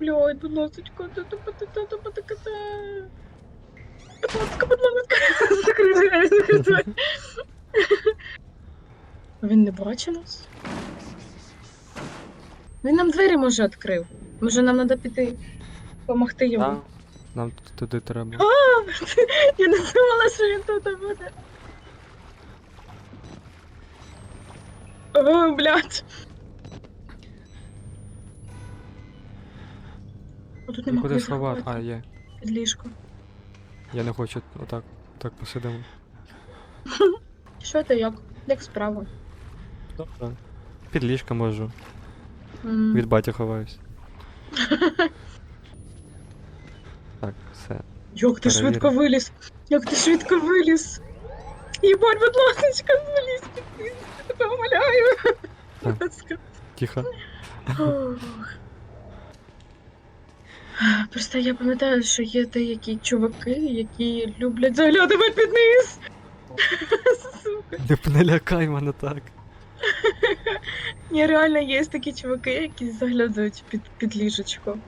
Блядь, будь ласочка, будь ласка, будь ласка, закривай, закривай. Він не бачить нас. Він нам двері може відкрив. Може нам треба піти допомогти йому. Нам туди треба. А, Я не думала, що він тут буде. О, блядь. О, тут нема Куди куди сховати? А, є. Під ліжко. Я не хочу отак. Так посидимо. Що ти як? Як справа? Добре. Під ліжка можу. М. Від баті ховаюсь. Так, все. Як ти Перевірю. швидко виліз? Як ти швидко виліз? Єбать, будь ласочка, залізь під я тебе умоляю. Будь ласка. Тихо. Ох. Просто я пам'ятаю, що є деякі чуваки, які люблять заглядувати під низ. Сука. Не, не лякай мене так. Ні, реально є такі чуваки, які заглядають під, під ліжечко.